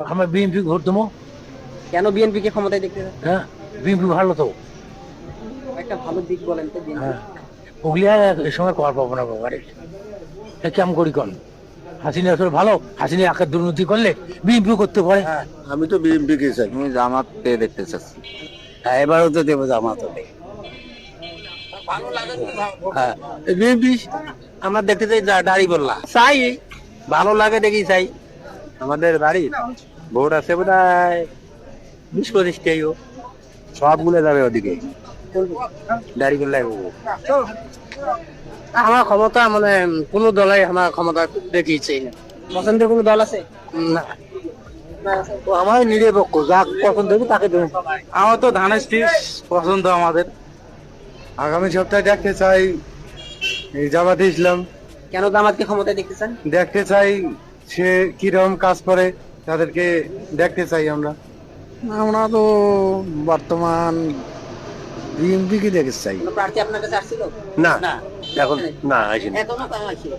আমরা BNP vote দেবো। কেন বিএনপি কে ক্ষমতায় দেখতে হ্যাঁ বিএনপি ভালো তো। একটা ভালো দিক বলেন তো হ্যাঁ এই সময় কর পাবো না বাবারে কেমন করি কন? হাসিনা আসলে ভালো হাসিনা আকার দুর্নীতি করলে বিএনপি করতে পারে। আমি তো বিএনপি কে চাই। আমি জামাতকে দেখতে চাচ্ছি? হ্যাঁ এবারও তো দেবো জামাত হ্যাঁ বিএনপি আমরা দেখতে চাই দাড়ি বললা। চাই। ভালো লাগে দেখি চাই। আমাদের বাড়ি। ভোট আছে বোধ হয় বিশ পঁচিশটাই হোক সবগুলো যাবে ওদিকে। আমার ক্ষমতা মানে কোন দলে আমার ক্ষমতা দেখিয়েছে। না পছন্দের কোনো দল আছে? না। আমার নিরপেক্ষ যা পছন্দ হবে তাকে দেবো। আমার তো ধানের শীষ পছন্দ আমাদের। আগামী সপ্তাহে দেখতে চাই। জামাতে ইসলাম। কেন দামাতকে ক্ষমতায় দেখতে চান? দেখতে চাই সে কীরকম কাজ করে তাদেরকে দেখতে চাই আমরা। আমরা তো বর্তমান বিএনপি কি দেখতে চাই। প্রার্থী আপনার কাছে আসছিল? না। এখন না আসেনি। এখনও আসছিল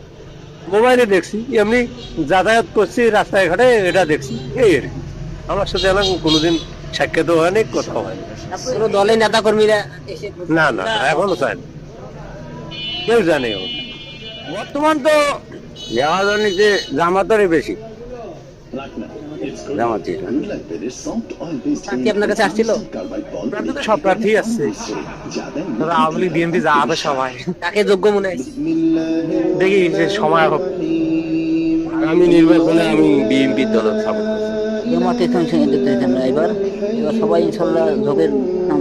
মোবাইলে দেখছি এমনি যাতায়াত করছি রাস্তায় ঘাটে এটা দেখছি এই আর কি। আমার সাথে এলাম কোনোদিন সাক্ষাৎ হয়নি কোথাও হয়নি। কোনো দলের নেতা কর্মীরা না না এখনও চাই না কেউ জানে। বর্তমান তো জামাতানি যে জামাতারই বেশি। জামাতি আপনার কাছে আসছিল? প্রার্থী তো সব প্রার্থী আসছে। আওয়ামী লীগ বিএনপি যা হবে সবাই। কাকে যোগ্য মনে দেখি যে সময় হোক। নির্বাচনে আমি বিএনপি দলের সাপোর্ট জামাতে ইসলাম সঙ্গে দেখতে চাই আমরা এবার এবার সবাই ইনশাল্লাহ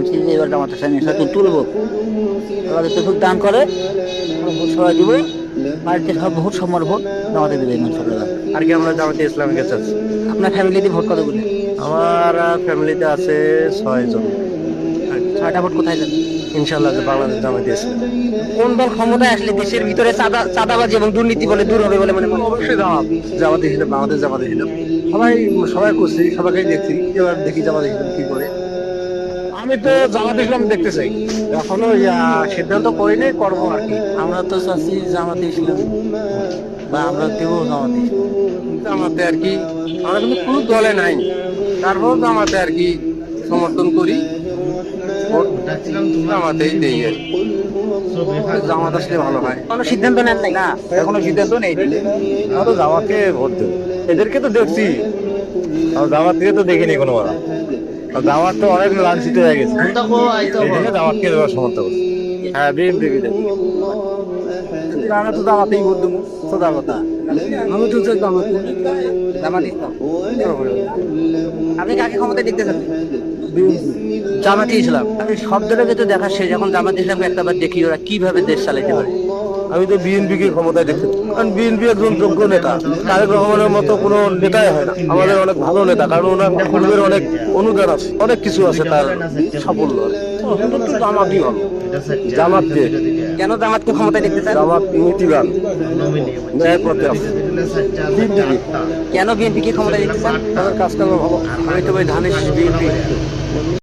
যে এবার জামাতে ইসলাম ইনশাল্লাহ তুলবো। এবার দান করে সবাই দিব। বাড়িতে সব ভোট সবার ভোট জামাতে দেবে ইনশাল্লাহ আর কি আমরা জামাতে ইসলামীকে চাচ্ছি আপনার ফ্যামিলিতে ভোট কতগুলো? আমার ফ্যামিলিতে আছে ছয় জন। ছয়টা ভোট কোথায় যাবে? ইনশাল্লাহ যে বাংলাদেশ জামাতে ইসলাম কোন দল ক্ষমতায় আসলে দেশের ভিতরে চাঁদা চাঁদাবাজি এবং দুর্নীতি বলে দূর হবে বলে মনে অবশ্যই জামাত জামাতে ইসলাম বাংলাদেশ জামাতে ইসলাম সবাই সবাই করছি সবাইকে দেখছি। এবার দেখি জামাতে ইসলাম কি করে। আমি তো জামাতে ইসলাম দেখতে চাই। এখনও ইয়া, সিদ্ধান্ত করিনি করব আর কি। আমরা তো চাচ্ছি জামাতে ইসলাম বা আমরা দেবো জামাতে জামাতে আর কি আমরা কিন্তু কোনো দলে নাই। তারপর জামাতে আর কি সমর্থন করি। ভোট জামাতেই দেই আর কি। জামাত আসলে ভালো হয়। কোনো সিদ্ধান্ত নেন নাই? না এখনও সিদ্ধান্ত নেই। আমরা তো জামাতকে ভোট দেবো। এদেরকে তো দেখছি। আর জামাত থেকে তো দেখিনি কোনো বার জামাত তো অনেক লাঞ্ছিত হয়ে গেছে। জামাতকে দেওয়ার সমর্থন করছি। হ্যাঁ বিএনপি আমরা তো সোজা কথা। আমি তো আপনি কাকে ক্ষমতায় দেখতে চান? জামাতে ইসলাম। আমি শব্দটাকে তো দেখা শেষ। এখন জামাতে ইসলামকে একটাবার দেখি ওরা কীভাবে দেশ চালাইতে পারে। আমি তো বিএনপি কে ক্ষমতায় দেখি কারণ বিএনপি একজন যোগ্য নেতা। তারেক রহমানের মতো কোনো নেতাই হয় না। আমাদের অনেক ভালো নেতা। কারণ ওনার পূর্বের অনেক অনুদান আছে। অনেক কিছু আছে তার সাফল্য। জামাতই ভালো জামাতকে। কেন জামাতকে ক্ষমতায় দেখতে চান? জামাত নীতিবান ন্যায় পথে আছে বিএনপি কেন বিএনপি কে ক্ষমতায় দেখতে চান? তাদের ভালো। আমি তো ওই ধানের বিএনপি